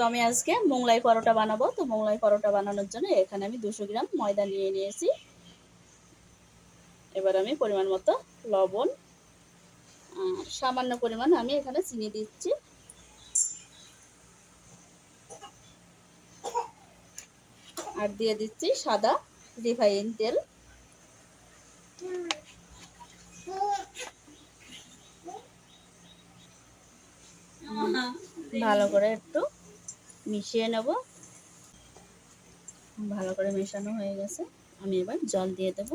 তো আমি আজকে মোংলাই পরোটা বানাবো। তো মোংলাই পরোটা বানানোর জন্য এখানে আমি দুশো গ্রাম ময়দা নিয়ে নিয়েছি। এবার আমি পরিমাণ মতো লবণ। সামান্য পরিমাণ আমি এখানে চিনি দিচ্ছি। আর দিয়ে দিচ্ছি সাদা রিফাইন তেল। ভালো করে একটু মিশিয়ে নেব। ভালো করে মেশানো হয়ে গেছে। আমি এবার জল দিয়ে দেব।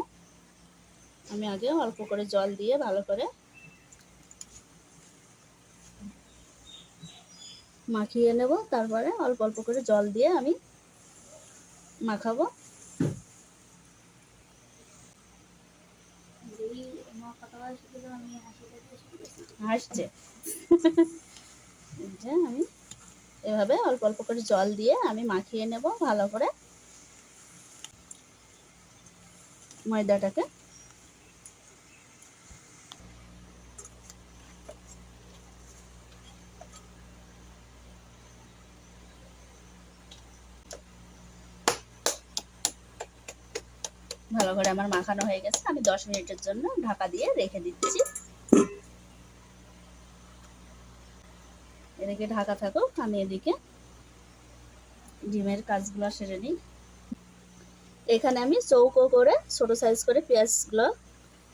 আমি আগে অল্প করে জল দিয়ে ভালো করে মাখিয়ে নেব। তারপরে অল্প অল্প করে জল দিয়ে আমি মাখাবো। হাসছে। এভাবে অল্প অল্প করে জল দিয়ে আমি মাখিয়ে নেব ভালো করে ময়দাটাকে। ভালো করে আমার মাখানো হয়ে গেছে। আমি দশ মিনিটের জন্য ঢাকা দিয়ে রেখে দিচ্ছি। এদিকে ঢাকা থাকুক, আমি এদিকে ডিমের কাজগুলো সেরে নিই। এখানে আমি চৌকো করে, ছোট সাইজ করে পেঁয়াজগুলো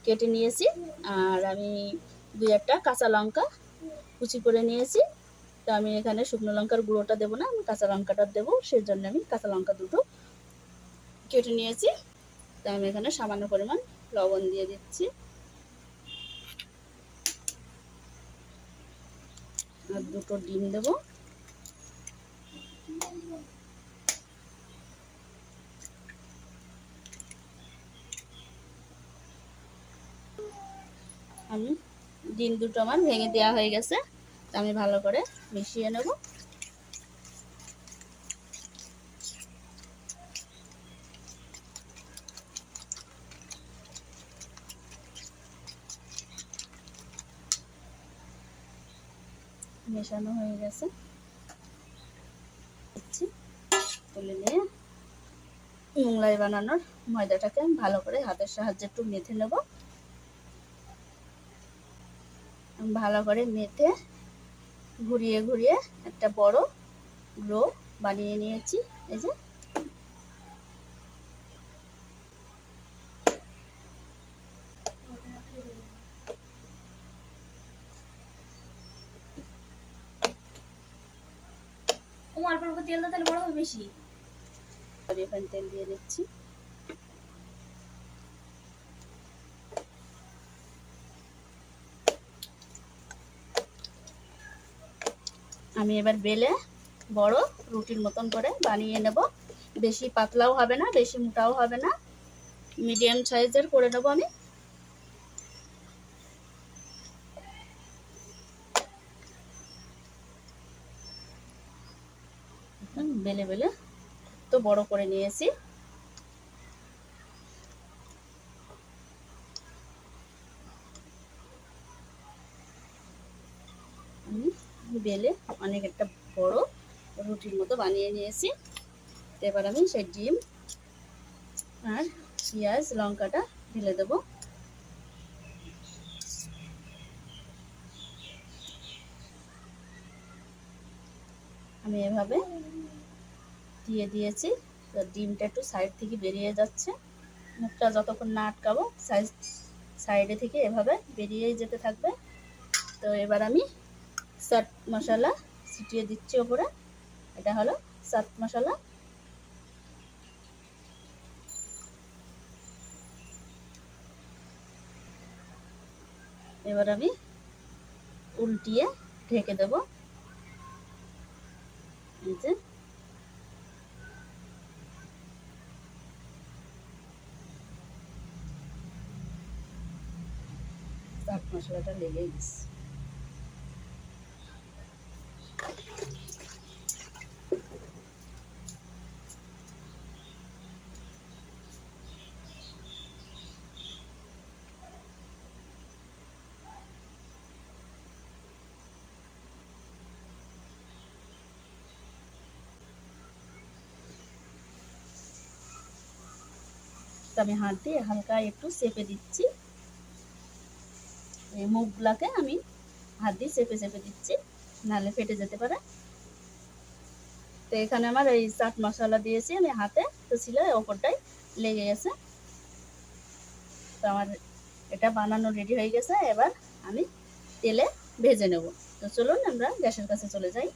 কেটে নিয়েছি, আর আমি দুই একটা কাঁচা লঙ্কা কুচি করে নিয়েছি। তো আমি এখানে শুকনো লঙ্কার গুঁড়োটা দেবো না, আমি কাঁচা লঙ্কাটা দেবো সেই জন্য আমি কাঁচা লঙ্কা দুটো কেটে নিয়েছি। তো আমি এখানে সামান্য পরিমাণ লবণ দিয়ে দিচ্ছি। আর দুটো ডিম দেব। আমি ডিম দুটো আমার ভেঙে দেওয়া হয়ে গেছে। আমি ভালো করে মিশিয়ে নেব। মেশানো হয়ে গেছে। তুলে নিয়ে মোংলাই বানানোর ময়দাটাকে ভালো করে হাতের সাহায্যে একটু মেথে নেব। ভালো করে মেথে ঘুরিয়ে ঘুরিয়ে একটা বড় রো বানিয়ে নিয়েছি। এই যে অল্প অল্প তেল দাও, তাহলে বড় হবে বেশি। রিফাইন তেল দিয়ে দিচ্ছি। আমি এবার বেলে বড় রুটির মতন করে বানিয়ে নেব। বেশি পাতলাও হবে না, বেশি মোটাও হবে না। মিডিয়াম সাইজের করে নেব আমি। বেলে বেলে তো বড় করে নিয়েছি। বেলে অনেক একটা বড় রুটির মতো বানিয়ে নিয়েছি। এবার আমি সেই ডিম আর পেঁয়াজ, লঙ্কাটা ঢেলে দেবো। আমি এভাবে দিয়ে দিয়েছি। তো ডিমটা একটু সাইড থেকে বেরিয়ে যাচ্ছে। মুখটা যতক্ষণ না আটকাবো সাইজ সাইডে থেকে এভাবে বেরিয়েই যেতে থাকবে। তো এবার আমি চাট মশলা ছিটিয়ে দিচ্ছি ওপরে। এটা হলো চাট মশলা। এবার আমি উল্টিয়ে ঢেকে দেব। এই যে চাট মশলাটা লেগে গেছে। আমি হাত দিয়ে হালকা একটু চেপে দিচ্ছি। এই মুখগুলাকে আমি হাত দিয়ে চেপে চেপে দিচ্ছি, নাহলে ফেটে যেতে পারে। তো এখানে আমার এই চাট মশলা দিয়েছি আমি হাতে, তো ছিল ওপরটাই লেগে গেছে। তো আমার এটা বানানো রেডি হয়ে গেছে, এবার আমি তেলে ভেজে নেব। তো চলুন আমরা গ্যাসের কাছে চলে যাই।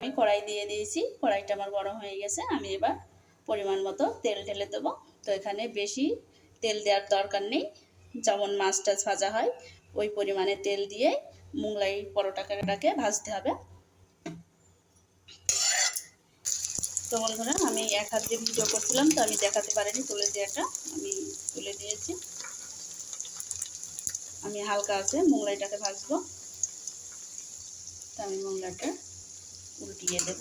আমি কড়াই দিয়ে দিয়েছি, কড়াইটা আমার গরম হয়ে গেছে, আমি এবার পরিমাণ মতো তেল ঢেলে দেবো। তো এখানে বেশি তেল দেওয়ার দরকার নেই। যেমন মাছ টাছ ভাজা হয়, ওই পরিমাণে তেল দিয়ে মুগলাই পরোটাটাকে ভাজতে হবে। তো বন্ধুরা, আমি এক হাত দিয়ে ভিডিও করছিলাম, তো আমি দেখাতে পারিনি, তুলে দিয়েটা আমি তুলে দিয়েছি। আমি হালকা আছে মোগলাইটাকে ভাজবো। তো আমি মোগলাইটা উল্টিয়ে দেব।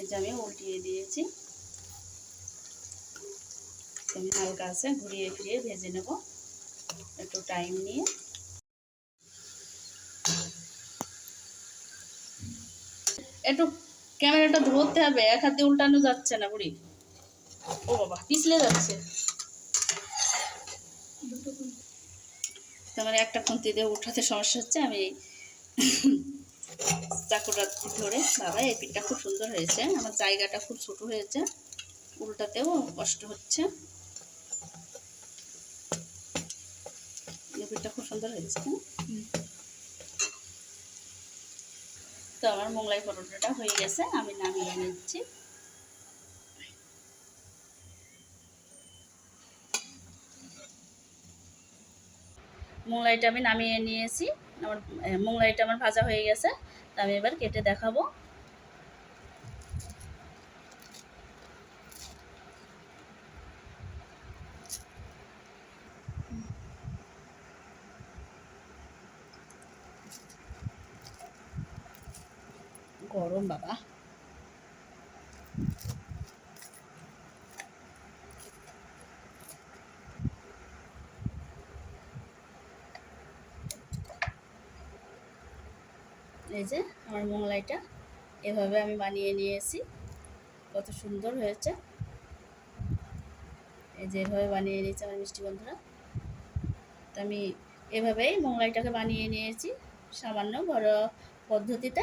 এই যে আমি উল্টিয়ে দিয়েছি। আমি হালকা আছে, ঘুরিয়ে ফিরিয়ে ভেজে নেব। একটু টাইম নিয়ে। একটু ক্যামেরাটা ধরতে হবে, এক হাতে উল্টানো যাচ্ছে না, বুড়ি। ও বাবা, পিছলে যাচ্ছে। তোমার একটা খুন্তি দিয়ে উঠাতে সমস্যা হচ্ছে, আমি চাকুটা ধরে, বাবা, এই পিঠটা খুব সুন্দর হয়েছে, আমার জায়গাটা খুব ছোট হয়েছে, উল্টাতেও কষ্ট হচ্ছে। পিঠটা খুব সুন্দর হয়েছে হ্যাঁ? তো আমার মোগলাই পরোটাটা হয়ে গেছে, আমি নামিয়ে নিচ্ছি মোগলাইটা আমি নামিয়ে নিয়েছি, আমার মোগলাইটা আমার ভাজা হয়ে গেছে, তা আমি এবার কেটে দেখাবো গরম, বাবা। এই যে আমার মোগলাইটা এভাবে আমি বানিয়ে নিয়েছি। কত সুন্দর হয়েছে। এই যে এভাবে বানিয়ে নিয়েছি আমার মিষ্টি বন্ধুরা। তো আমি এভাবেই মোগলাইটাকে বানিয়ে নিয়েছি সামান্য ঘরোয়া পদ্ধতিতে।